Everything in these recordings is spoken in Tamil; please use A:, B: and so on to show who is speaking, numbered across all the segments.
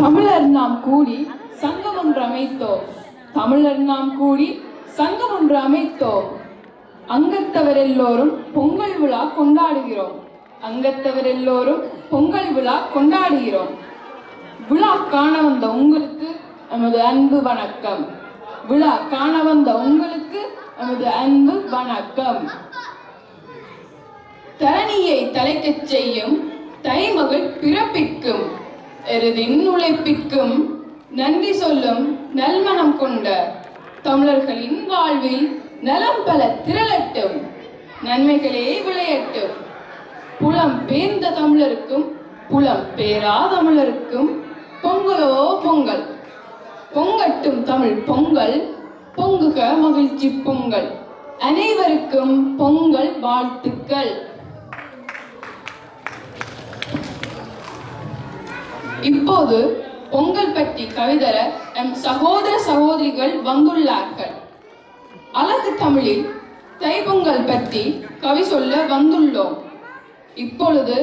A: தமிழர் நாம் கூடி சங்கம் ஒன்று அமைத்தோம். தமிழர் நாம் கூடி சங்கம் ஒன்று அமைத்தோம். அங்கத்தவர் எல்லோரும் பொங்கல் விழா கொண்டாடுகிறோம். அங்கத்தவர் எல்லோரும் பொங்கல் விழா கொண்டாடுகிறோம். விழா காண வந்த உங்களுக்கு நமது அன்பு வணக்கம். விழா காண வந்த உங்களுக்கு நமது அன்பு வணக்கம். தரணியை தலைக்கச் செய்யும் தைமகள் பிறப்பிக்கும். எருதின் உழைப்பிற்கும் நன்றி சொல்லும் நல்மனம் கொண்ட தமிழர்களின் வாழ்வில் நலம் பல திரளட்டும் நன்மைகளே விளையட்டும். புலம் பேர்ந்த தமிழருக்கும் புலம் பேரா தமிழருக்கும் பொங்கலோ பொங்கல். பொங்கட்டும் தமிழ் பொங்கல் பொங்குக மகிழ்ச்சி பொங்கல். அனைவருக்கும் பொங்கல் வாழ்த்துக்கள். இப்போது பொங்கல் பற்றி கவிதர எம் சகோதர சகோதரிகள் வந்துள்ளார்கள். அழகு தமிழில் தைப்பொங்கல் பற்றி கவி சொல்ல வந்துள்ளோம். இப்பொழுது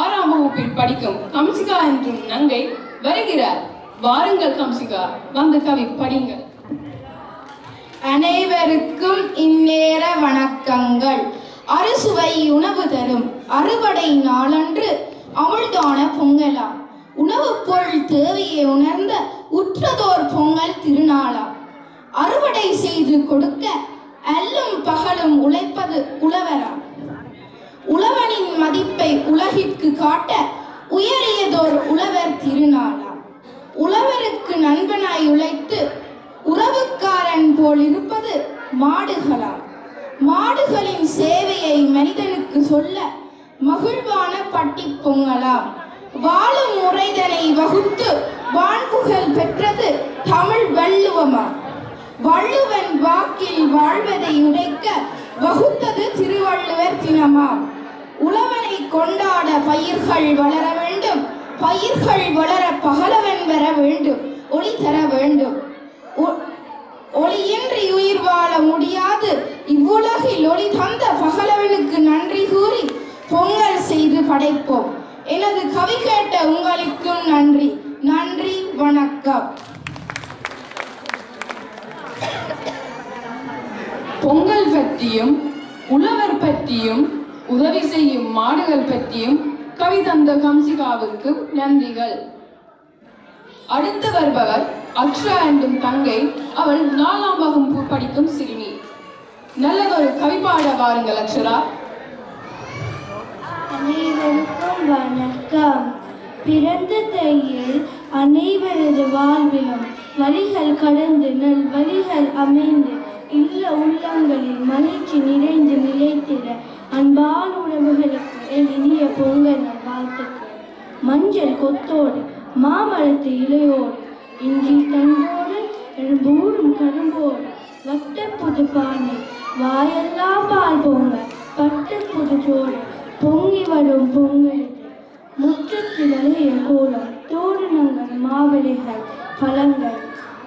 A: ஆறாம் வகுப்பில் படிக்கும் கம்சிகா என்றும் நங்கை வருகிறார். வாருங்கள் கம்சிகா வந்து கவி படிங்கள்
B: அனைவருக்கும் இந்நேர வணக்கங்கள். அறுசுவை உணவு தரும் அறுவடை நாளன்று அமுழ்தான பொங்கலா? உணவுப் பொருள் தேவையை உணர்ந்த உற்றதோர் பொங்கல் திருநாளா அறுவடை செய்து கொடுக்க அல்லும் பகலும் உழைப்பது உழவரா உழவனின் மதிப்பை உலகிற்கு காட்ட உயரியதோர் உழவர் திருநாளா உழவருக்கு நண்பனாய் உழைத்து உறவுக்காரன் போல் இருப்பது மாடுகளா மாடுகளின் சேவையை மனிதனுக்கு சொல்ல மகிழ்வான பட்டி பொங்கலா வாழும் முறைதனை வகுத்து வான்புகழ் பெற்றது தமிழ் வள்ளுவமா வள்ளுவன் வாக்கில் வாழ்வதை உடைக்க வகுத்தது திருவள்ளுவர் தினமா உழவனை கொண்டாட பயிர்கள் வளர வேண்டும். பயிர்கள் வளர பகலவன் வர வேண்டும். ஒளி தர வேண்டும். ஒ- ஒளியின்றி உயிர் வாழ முடியாது. இவ்வுலகில் ஒளி தந்த பகலவனுக்கு நன்றி கூறி பொங்கல் செய்து படைப்போம். எனது கவி கேட்ட உங்களுக்கும் நன்றி. நன்றி வணக்கம்.
A: பொங்கல் பற்றியும் உழவர் பற்றியும் உதவி செய்யும் மாடுகள் பற்றியும் கவி தந்த கம்சிகாவுக்கு நன்றிகள். அடுத்து வருபவர் அக்ஷரா என்றும் தங்கை. அவள் நாலாம் வகுப்பு படிக்கும் சிறுமி. நல்லதொரு கவிப்பாட வாருங்கள் அக்ஷரா.
C: அனைவருக்கும் வணக்கம். பிறந்த தையில் அனைவரது வாழ்விலும் வழிகள் கடந்து நல் வழிகள் அமைந்து இல்ல உள்ளங்களில் மகிழ்ச்சி நிறைந்து நிலைத்திட அன்பான உறவுகளுக்கு என் இனிய பொங்கல் வாழ்த்துக்கள். மஞ்சள் கொத்தோடு மாமரத்து இலையோடு இஞ்சி தண்டோடு எழும்பூடும் கரும்போடு வட்ட புது பானை வாயெல்லாம் பால் போங்க பட்டு புது சோறு பொங்கி வரும் பொங்கல் முற்றத்தில் அழகிய தோரணங்கள் மாவிளைகள் பழங்கள்.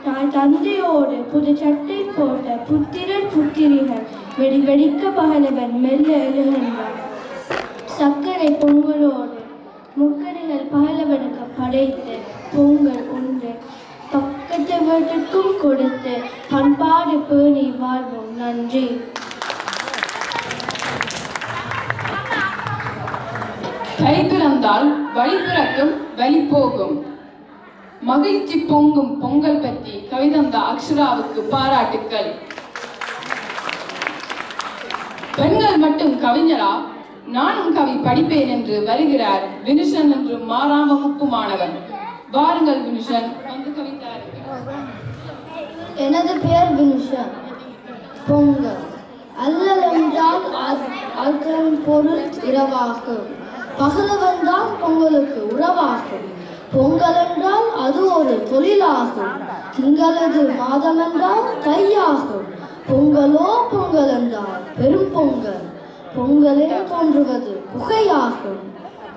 C: தாய் தந்தையோடு புது சட்டை போட்ட புத்திரர் புத்திரிகள். வெடி வெடிக்க பகலவன் மெல்ல எழுகின்றான். சர்க்கரை பொங்கலோடு முக்கடிகள் பகலவனுக்கு படைத்து பொங்கல் உண்டு. பக்கத்தவர்களுக்கும் கொடுத்து பண்பாடு பேணி வாழ்வோம். நன்றி.
A: கை பிறந்தால் வழி பிறக்கும் வழி போகும் மகிழ்ச்சி பொங்கும் பொங்கல் பற்றி கவிதந்த அக்ஷராவுக்கு பாராட்டுக்கள். பெண்கள் மட்டும் கவிஞரா? நானும் கவி படிப்பேன் என்று வருகிறார் வினுஷன் என்று மாறாம் வகுப்பு மாணவன். வாருங்கள் வினுஷன் வந்து கவிதா
C: எனது பெயர் வினுஷன். பொங்கல். அல்லல் என்றால் அதன் பொருள் இரவாகும். பகலவென்றால் பொங்கலுக்கு உறவாகும். பொங்கல் என்றால் அது ஒரு தொழிலாகும். திங்களது மாதம் என்றால் கையாகும் பொங்கலோ பொங்கல் என்றால் பெரும் பொங்கல். பொங்கலே தோன்றுவது புகையாகும்.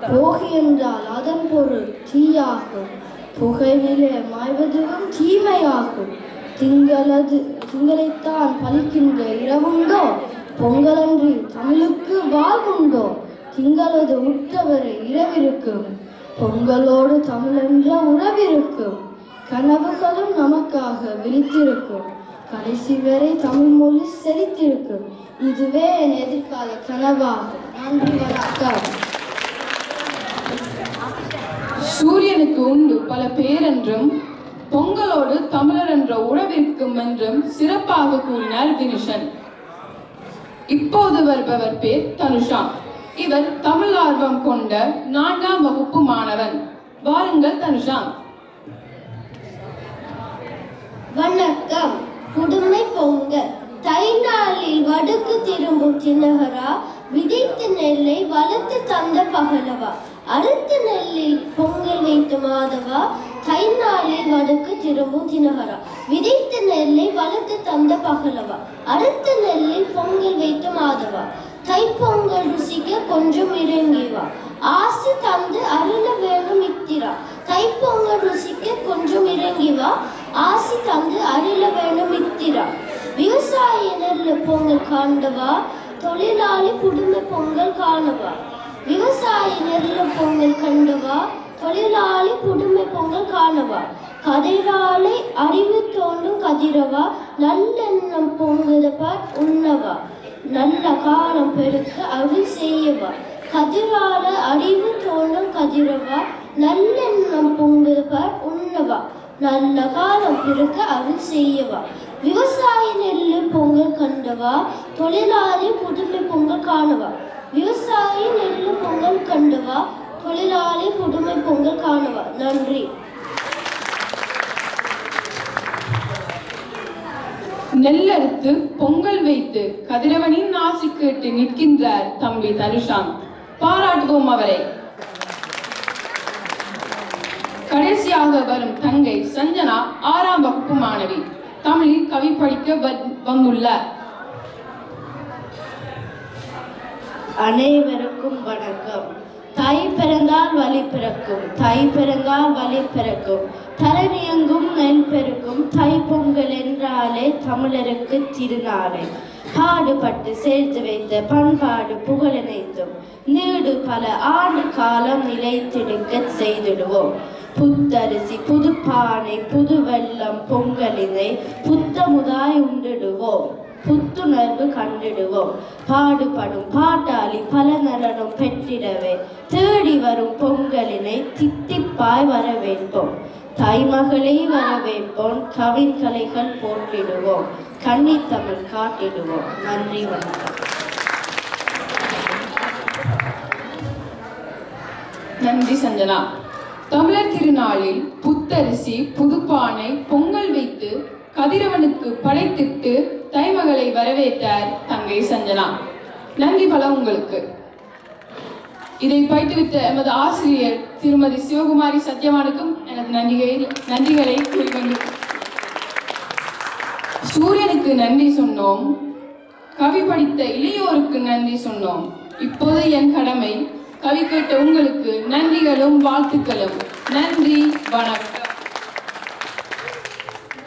C: போகி என்றால் அதன் பொருள் தீயாகும். புகையிலே மாய்வதும் தீமையாகும். திங்களது திங்களைத்தான் பலிக்கின்ற இரவுண்டோ? பொங்கலன்றி தமிழுக்கு வாழ்வுண்டோ?
D: திங்களது உற்றவரை இரவிருக்கும். பொங்கலோடு தமிழென்ற உறவிருக்கும். கனவுகளும் நமக்காக விழித்திருக்கும். கடைசி வரை தமிழ் மொழி செழித்திருக்கும். இதுவே என் எதிர்கால கனவாகும் நன்றி வணக்கம்.
A: சூரியனுக்கு உண்டு பல பேரென்றும் பொங்கலோடு தமிழர் என்ற உறவிற்கும் என்றும் சிறப்பாக கூறினார் தினுஷன். இப்போது வருபவர் பேர் தனுஷா. இவர் தமிழ் ஆர்வம் கொண்ட நான்காம் வகுப்பு மாணவன். வாருங்கள் தனுஷா.
D: வணக்கம். புதுமை பொங்கல் தை நாளில் வடுக்கு திரும்பும் தினகரா விதைத்து நெல்லை வளர்த்து தந்த பகலவா. அறுத்து நெல்லில் பொங்கல் வைத்து மாதவா தை நாளில் வடுக்கு திரும்பும் தினகரா. விதைத்து நெல்லை வளர்த்து தந்த பகலவா. அறுத்து நெல்லில் பொங்கல் வைத்து மாதவா. தைப்பொங்கல் ருசிக்க கொஞ்சம் இறங்கி வா தந்து அருள வேணும் இத்திரா. தைப்பொங்கல் ருசிக்க கொஞ்சம் இறங்கி வா ஆசி தந்து அருள வேணும் இத்திரா. விவசாய நெல்லு பொங்கல் காண்டவா? தொழிலாளி குடும்ப பொங்கல் காணவா? விவசாய நெல்லு பொங்கல் கண்டவா? தொழிலாளி குடும்ப பொங்கல் காணவா? கதிராலை அறிவு தோன்றும் கதிரவா? நல்லெண்ணம் பொங்குதப்பா உண்ணவா? நல்ல காலம் பெருக்க அருள் செய்யவா. கதிரால அறிவு தோன்றும் கதிரவா. நல்லெண்ணம் பொங்குதப்பா உண்ணவா. நல்ல காலம் பிறக்க அருள் செய்யவா. விவசாய நெல்லு பொங்கல் கண்டவா. தொழிலாளி புதுமை பொங்கல் காணவா. விவசாயி நெல்லு பொங்கல் கண்டவா. தொழிலாளி புதுமை பொங்கல் காணவா. நன்றி.
A: நெல் அறுத்து பொங்கல் வைத்து கதிரவனின் ஆசி கேட்டு நிற்கின்றார் தம்பி தனுஷாம் பாராட்டுவோம் அவரை. கடைசியாக வரும் தங்கை சஞ்சனா ஆறாம் வகுப்பு மாணவி. தமிழில் கவி படிக்க வந்- வந்துள்ளார்.
D: அனைவருக்கும் வணக்கம். தை பிறந்தால் வழி பிறக்கும் தை பிறந்தால் வழி பிறக்கும். தரணியங்கும் நெல் பெருக்கும் தை பொங்கல் என்றாலே தமிழருக்கு திருநாளே. பாடுபட்டு சேர்த்து வைத்த பண்பாடு புகழினைத்தும் நீடு பல ஆண்டு காலம் நிலைத்திருக்க செய்திடுவோம். புத்தரிசி புது பானை புது வெள்ளம் பொங்கலினை புத்தமுதாய் உண்டிடுவோம். புத்துணர்வு கண்டிடுவோம். பாடுபடும் பாட்டாளி பல நலனும் பெற்றிடவே. தேடி வரும் பொங்கலினை தித்திப்பாய் வரவேற்போம். தாய்மகளே வரவேற்போம். கவின்கலைகள் போட்டிடுவோம் கன்னித்தமிழ் காட்டிடுவோம். நன்றி வணக்கம்.
A: நன்றி சஞ்சனா. தமிழர் திருநாளில் புத்தரிசி புதுப்பானை பொங்கல் வைத்து கதிரவனுக்கு படைத்திட்டு தைமகளை வரவேற்றார் தங்கை சஞ்சனா. நன்றி பல உங்களுக்கு. இதை பயிற்றுவித்த எமது ஆசிரியர் திருமதி சிவகுமாரி சத்யவானுக்கும் எனது நன்றிகளை நன்றிகளை கூறிக்கொண்டு சூரியனுக்கு நன்றி சொன்னோம். கவி படித்த இளையோருக்கு நன்றி சொன்னோம். இப்போது என் கடமை. கவி கேட்ட உங்களுக்கு நன்றிகளும் வாழ்த்துக்களும். நன்றி வணக்கம்.